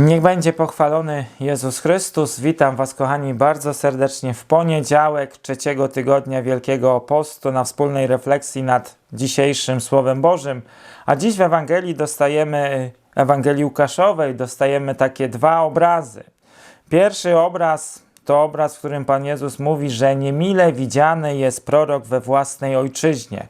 Niech będzie pochwalony Jezus Chrystus. Witam Was, kochani, bardzo serdecznie w poniedziałek trzeciego tygodnia Wielkiego Postu na wspólnej refleksji nad dzisiejszym Słowem Bożym. A dziś w Ewangelii dostajemy, Ewangelii Łukaszowej, dostajemy takie dwa obrazy. Pierwszy obraz to obraz, w którym Pan Jezus mówi, że niemile widziany jest prorok we własnej ojczyźnie.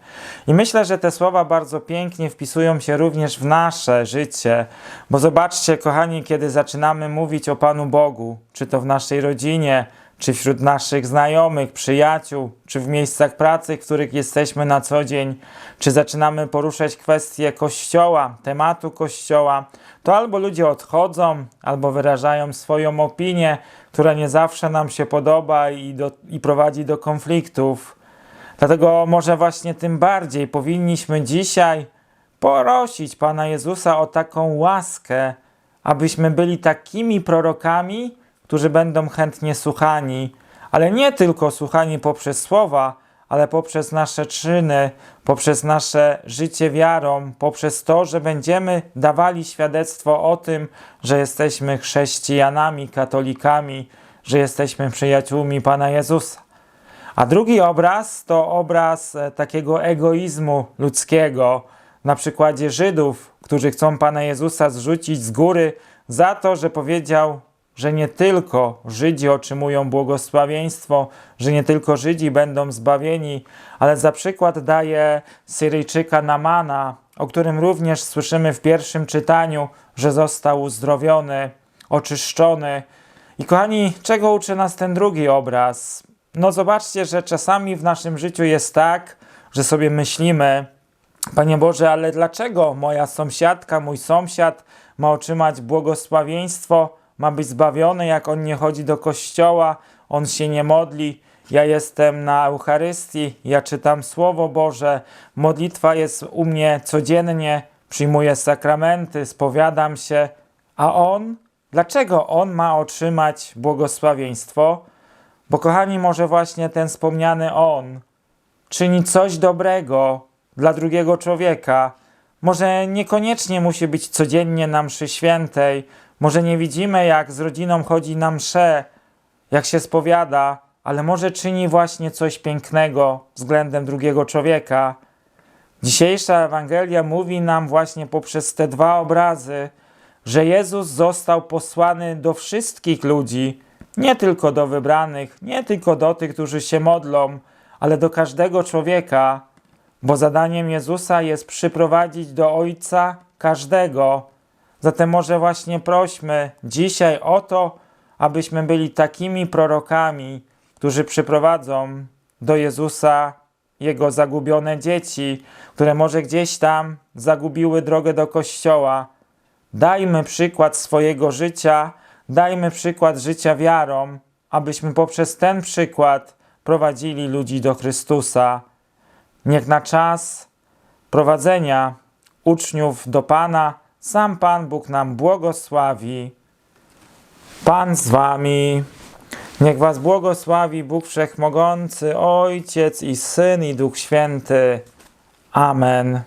I myślę, że te słowa bardzo pięknie wpisują się również w nasze życie, bo zobaczcie, kochani, kiedy zaczynamy mówić o Panu Bogu, czy to w naszej rodzinie, czy wśród naszych znajomych, przyjaciół, czy w miejscach pracy, w których jesteśmy na co dzień, czy zaczynamy poruszać kwestie Kościoła, tematu Kościoła, to albo ludzie odchodzą, albo wyrażają swoją opinię, która nie zawsze nam się podoba i, do, i prowadzi do konfliktów. Dlatego może właśnie tym bardziej powinniśmy dzisiaj prosić Pana Jezusa o taką łaskę, abyśmy byli takimi prorokami, którzy będą chętnie słuchani, ale nie tylko słuchani poprzez słowa, ale poprzez nasze czyny, poprzez nasze życie wiarą, poprzez to, że będziemy dawali świadectwo o tym, że jesteśmy chrześcijanami, katolikami, że jesteśmy przyjaciółmi Pana Jezusa. A drugi obraz to obraz e, takiego egoizmu ludzkiego, na przykładzie Żydów, którzy chcą Pana Jezusa zrzucić z góry za to, że powiedział, że nie tylko Żydzi otrzymują błogosławieństwo, że nie tylko Żydzi będą zbawieni, ale za przykład daje Syryjczyka Namana, o którym również słyszymy w pierwszym czytaniu, że został uzdrowiony, oczyszczony. I kochani, czego uczy nas ten drugi obraz? No zobaczcie, że czasami w naszym życiu jest tak, że sobie myślimy, Panie Boże, ale dlaczego moja sąsiadka, mój sąsiad ma otrzymać błogosławieństwo, ma być zbawiony, jak on nie chodzi do kościoła, on się nie modli. Ja jestem na Eucharystii, ja czytam Słowo Boże, modlitwa jest u mnie codziennie, przyjmuję sakramenty, spowiadam się, a on? Dlaczego on ma otrzymać błogosławieństwo? Bo kochani, może właśnie ten wspomniany on czyni coś dobrego dla drugiego człowieka. Może niekoniecznie musi być codziennie na mszy świętej, może nie widzimy, jak z rodziną chodzi na mszę, jak się spowiada, ale może czyni właśnie coś pięknego względem drugiego człowieka. Dzisiejsza Ewangelia mówi nam właśnie poprzez te dwa obrazy, że Jezus został posłany do wszystkich ludzi, nie tylko do wybranych, nie tylko do tych, którzy się modlą, ale do każdego człowieka, bo zadaniem Jezusa jest przyprowadzić do Ojca każdego. Zatem może właśnie prośmy dzisiaj o to, abyśmy byli takimi prorokami, którzy przyprowadzą do Jezusa Jego zagubione dzieci, które może gdzieś tam zagubiły drogę do Kościoła. Dajmy przykład swojego życia, dajmy przykład życia wiarą, abyśmy poprzez ten przykład prowadzili ludzi do Chrystusa. Niech na czas prowadzenia uczniów do Pana sam Pan Bóg nam błogosławi. Pan z Wami. Niech Was błogosławi Bóg Wszechmogący, Ojciec i Syn i Duch Święty. Amen.